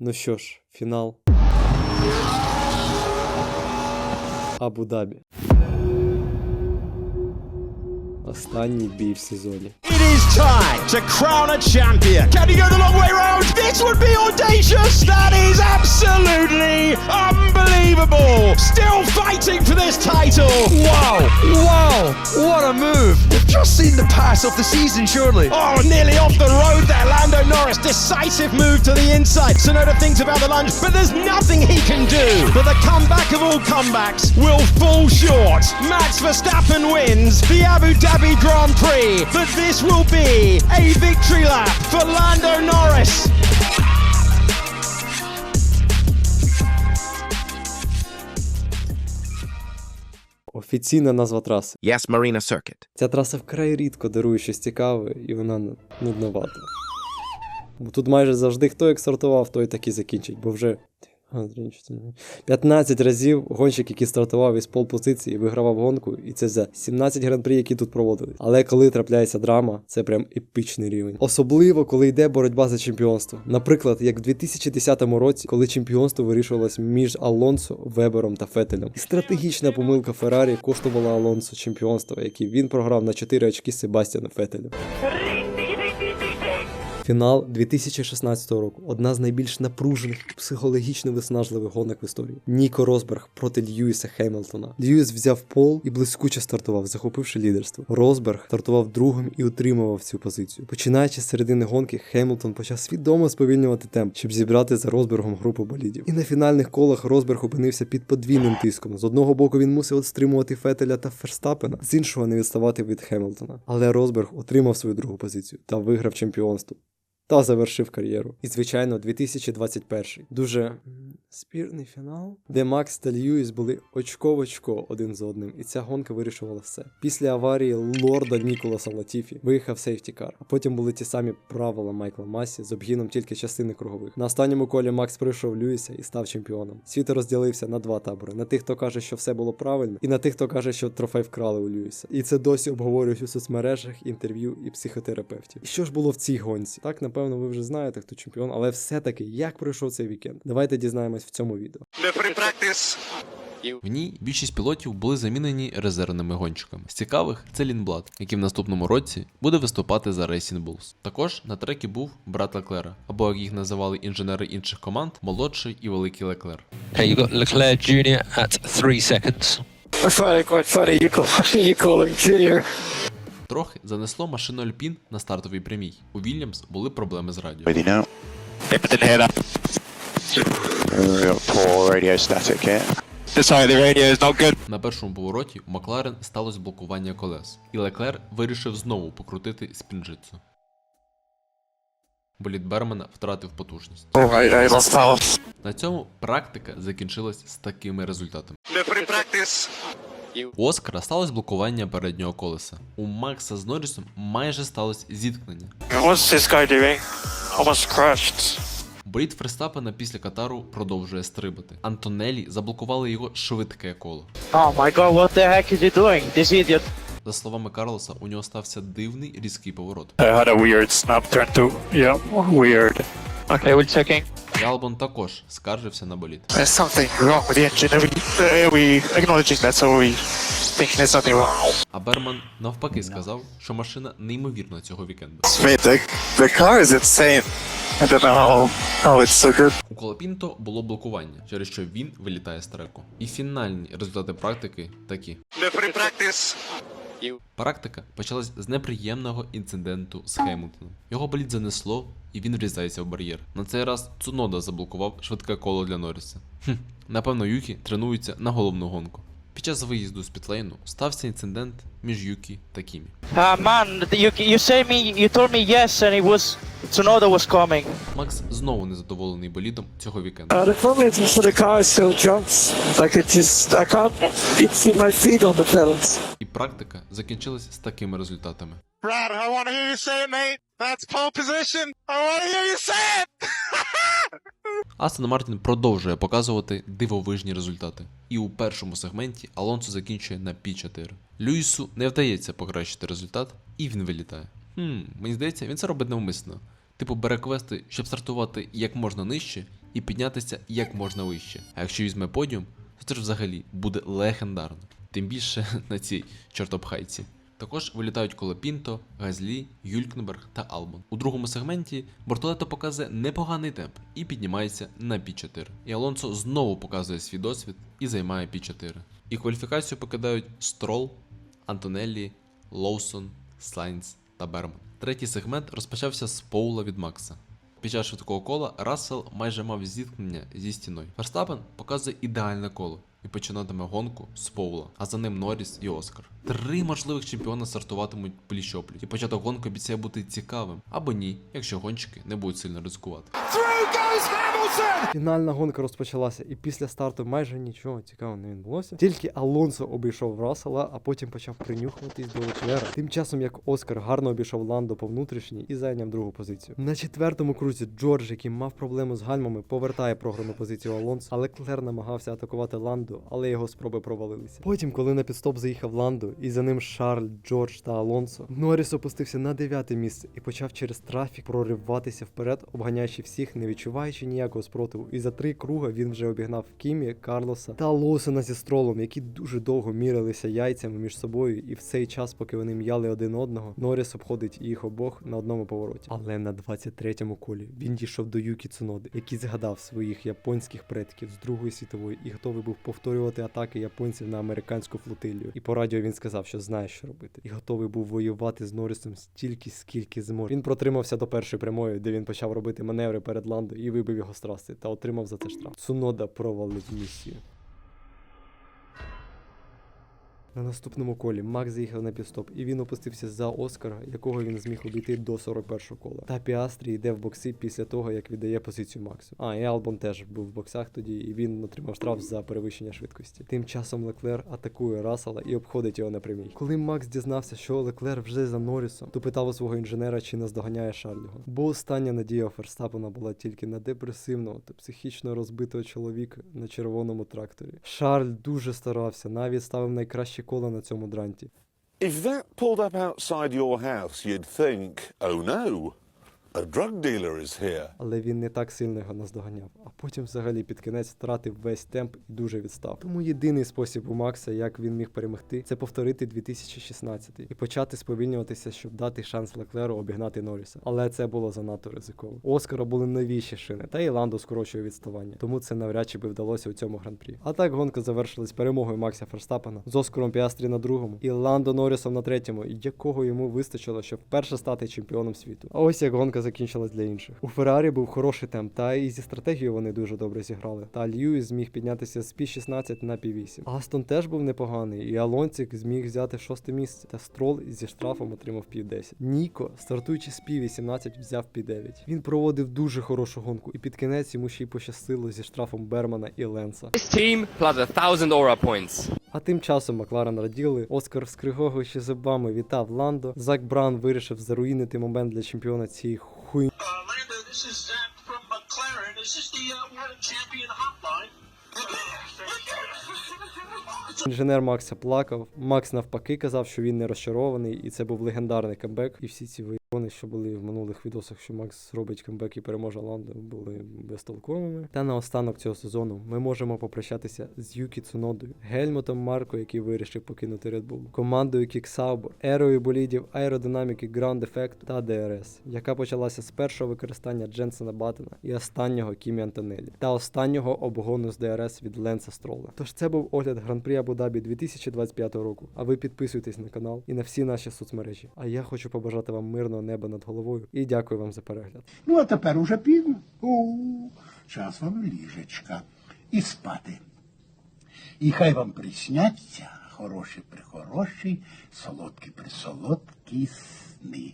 Ну що ж, фінал. Абу-Дабі. Останній бій в сезоні. It is time to crown a champion. Can he go the long way round? This would be audacious. That is absolutely Still fighting for this title. Wow! Wow! What a move! We've just seen the pass of the season, surely. Oh, nearly off the road there. Lando Norris, decisive move to the inside. Sonoda thinks about the lunge, but there's nothing he can do. But the comeback of all comebacks will fall short. Max Verstappen wins the Abu Dhabi Grand Prix. But this will be a victory lap for Lando Norris. Офіційна назва траси. Yes, Marina Circuit. Ця траса вкрай рідко дарує щось цікаве, і вона ну, нудновата. Бо тут майже завжди хто як сортував, той так і закінчить, бо вже 15 разів гонщик, який стартував із полпозиції, вигравав гонку, і це за 17 гран-прі, які тут проводили. Але коли трапляється драма, це прям епічний рівень. Особливо, коли йде боротьба за чемпіонство. Наприклад, як в 2010 році, коли чемпіонство вирішувалось між Алонсо, Вебером та Фетелем. І стратегічна помилка Феррарі коштувала Алонсо чемпіонства, яке він програв на 4 очки Себастьяну Фетелю. Фінал 2016 року одна з найбільш напружених психологічно виснажливих гонок в історії. Ніко Росберг проти Льюіса Хемілтона. Льюіс взяв пол і блискуче стартував, захопивши лідерство. Росберг стартував другим і утримував цю позицію. Починаючи з середини гонки, Хемілтон почав свідомо сповільнювати темп, щоб зібрати за Росбергом групу болідів. І на фінальних колах Росберг опинився під подвійним тиском. З одного боку він мусив стримувати Фетеля та Ферстапена, з іншого не відставати від Хемілтона. Але Росберг отримав свою другу позицію та виграв чемпіонство та завершив кар'єру. І, звичайно, 2021 дуже спірний фінал, де Макс та Льюіс були очко в очко один з одним, і ця гонка вирішувала все. Після аварії лорда Ніколаса Латіфі виїхав сейфтікар, а потім були ті самі правила Майкла Масі з обгіном тільки частини кругових. На останньому колі Макс пройшов Льюіса і став чемпіоном. Світ розділився на два табори: на тих, хто каже, що все було правильно, і на тих, хто каже, що трофей вкрали у Льюіса. І це досі обговорюють у соцмережах, інтерв'ю і психотерапевтів. І що ж було в цій гонці? Так, напевно, ви вже знаєте, хто чемпіон, але все-таки як пройшов цей вікенд? Давайте дізнаємось в цьому відео. В ній більшість пілотів були замінені резервними гонщиками. З цікавих це Лінблад, який в наступному році буде виступати за Racing Bulls. Також на трекі був брат Леклера, або як їх називали інженери інших команд, молодший і великий Леклер. Okay, you got Leclerc Jr. at three seconds. I find quite funny you call, you call him Junior. Трохи занесло машину Альпін на стартовій прямій. У Вільямс були проблеми з радіо. На першому повороті у Макларен сталося блокування колес, і Леклер вирішив знову покрутити спінжицю. Болід Бермана втратив потужність. На цьому практика закінчилась з такими результатами. У Оскара сталося блокування переднього колеса. У Макса з Норрісом майже сталося зіткнення. What's this guy doing? Almost crashed. Болід Ферстапена після Катару продовжує стрибати. Антонелі заблокували його швидке коло. Oh my god, what the heck is he doing? This idiot. За словами Карлоса, у нього стався дивний різкий поворот. I had a weird snap turn too. Yeah, weird. Okay, we're checking. І Албон також скаржився на болід. There's something wrong with the engine. We, are we acknowledging that? So we thinking there's something wrong? А Берман навпаки сказав, що машина неймовірна цього вікенду. Mate, the, the car is insane. I don't know how, how it's so good. У Колопінто було блокування, через що він вилітає з треку. І фінальні результати практики такі. Referee practice. Практика почалась з неприємного інциденту з Хемілтоном. Його болід занесло, і він врізається в бар'єр. На цей раз Цунода заблокував швидке коло для Норріса. Хм, напевно, Юкі тренується на головну гонку. Під час виїзду з пітлейну стався інцидент між Юкі та Кімі. Uh, man, you you say me you told me yes and it was Tsunoda was coming. Макс знову незадоволений болідом цього вікенду. Uh, the problem is most the car still jumps. Like it just, I can't see my feet on the pedals. І практика закінчилась з такими результатами. Brad, I want to hear you say it, mate. That's pole position. I want to hear you say it. Астон Мартін продовжує показувати дивовижні результати. І у першому сегменті Алонсо закінчує на P4. Люїсу не вдається покращити результат, і він вилітає. Хм, мені здається, він це робить навмисно. Типу бере квести, щоб стартувати як можна нижче, і піднятися як можна вище. А якщо візьме подіум, то це ж взагалі буде легендарно. Тим більше на цій чортопхайці. Також вилітають Колопінто, Газлі, Юлькнберг та Албон. У другому сегменті Бортолето показує непоганий темп і піднімається на Пі4. І Алонсо знову показує свій досвід і займає Пі4. І кваліфікацію покидають Строл, Антонеллі, Лоусон, Слайнс та Берман. Третій сегмент розпочався з Поула від Макса. Під час швидкого кола Рассел майже мав зіткнення зі стіною. Верстапен показує ідеальне коло і починатиме гонку з Поула, а за ним Норріс і Оскар. Три можливих чемпіона стартуватимуть пліч-опліч, і початок гонки обіцяє бути цікавим або ні, якщо гонщики не будуть сильно ризикувати. Hamilton! Фінальна гонка розпочалася, і після старту майже нічого цікавого не відбулося. Тільки Алонсо обійшов Рассела, а потім почав принюхуватись до Леклера. Тим часом як Оскар гарно обійшов Ландо по внутрішній і зайняв другу позицію. На четвертому крузі Джордж, який мав проблему з гальмами, повертає програну позицію Алонсо, а Леклер намагався атакувати Ландо, але його спроби провалилися. Потім, коли на підстоп заїхав Ландо, і за ним Шарль, Джордж та Алонсо, Норріс опустився на дев'яте місце і почав через трафік прориватися вперед, обганяючи всіх, не відчуваючи ніякого спротиву. І за три круга він вже обігнав Кімі, Карлоса та Лоусена зі стролом, які дуже довго мірилися яйцями між собою, і в цей час, поки вони м'яли один одного, Норріс обходить їх обох на одному повороті. Але на 23-му колі він дійшов до Юкі Цуноди, який згадав своїх японських предків з Другої світової і готовий був повторювати атаки японців на американську флотилію. І по радіо він сказав, що знає, що робити, і готовий був воювати з Норрісом стільки, скільки зможе. Він протримався до першої прямої, де він почав робити маневри перед Ландо і вибив його траси та отримав за це штраф. Цунода провалив місію. На наступному колі Макс заїхав на підстоп, і він опустився за Оскара, якого він зміг обійти до 41-го кола. Та Піастрі йде в бокси після того, як віддає позицію Максу. А, і Албон теж був в боксах тоді, і він отримав штраф за перевищення швидкості. Тим часом Леклер атакує Рассела і обходить його напрямій. Коли Макс дізнався, що Леклер вже за Норрісом, то питав у свого інженера, чи наздоганяє Шарлього. Бо остання надія Ферстапена була тільки на депресивного та психічно розбитого чоловіка на червоному тракторі. Шарль дуже старався, навіть ставив найкращі кола на цьому дранті. If that pulled up outside your house, you'd think, oh no, A drug dealer is here. але він не так сильно його наздоганяв. А потім взагалі під кінець втратив весь темп і дуже відстав. Тому єдиний спосіб у Макса, як він міг перемогти, це повторити 2016 і почати сповільнюватися, щоб дати шанс Леклеру обігнати Норріса. Але це було занадто ризиково. У Оскара були новіші шини, та і Ландо скорочує відставання, тому це навряд чи би вдалося у цьому гран-прі. А так гонка завершилась перемогою Макса Ферстапена з Оскаром Піастрі на другому і Ландо Норрісом на третьому, якого йому вистачило, щоб вперше стати чемпіоном світу. А ось як гонка закінчилась для інших. У Феррарі був хороший темп, та і зі стратегією вони дуже добре зіграли. Та Льюіс зміг піднятися з пі 16 на пі 8 Астон теж був непоганий, і Алонцік зміг взяти шосте місце. Та Строл зі штрафом отримав пів 10. Ніко, стартуючи з пі 18, взяв пі 9. Він проводив дуже хорошу гонку, і під кінець йому ще й пощастило зі штрафом Бермана і Ленса. This team plus a thousand aura points. А тим часом Макларен раділи, Оскар скригогуючи зубами вітав Ландо. Зак Бран вирішив заруїнити момент для чемпіона цієї the uh, Champion Hotline? Інженер Макса плакав. Макс навпаки казав, що він не розчарований, і це був легендарний камбек. І всі ці виявони, що були в минулих відосах, що Макс зробить камбек і переможе Ландо, були безтолковими. Та на останок цього сезону ми можемо попрощатися з Юкі Цунодою, Гельмутом Марко, який вирішив покинути Red Bull, командою Кіксаубор, ерою болідів аеродинаміки Ground Effect та DRS, яка почалася з першого використання Дженсена Баттена і останнього Кімі Антонелі, та останнього обгону з DRS від Ленса Строла. Тож це був огляд Гран-прі Абу-Дабі 2025 року. А ви підписуйтесь на канал і на всі наші соцмережі. А я хочу побажати вам мирного неба над головою і дякую вам за перегляд. Ну, а тепер уже пізно. У час вам ліжечка. І спати. І хай вам присняться хороші прихороші, солодкі присолодкі сни.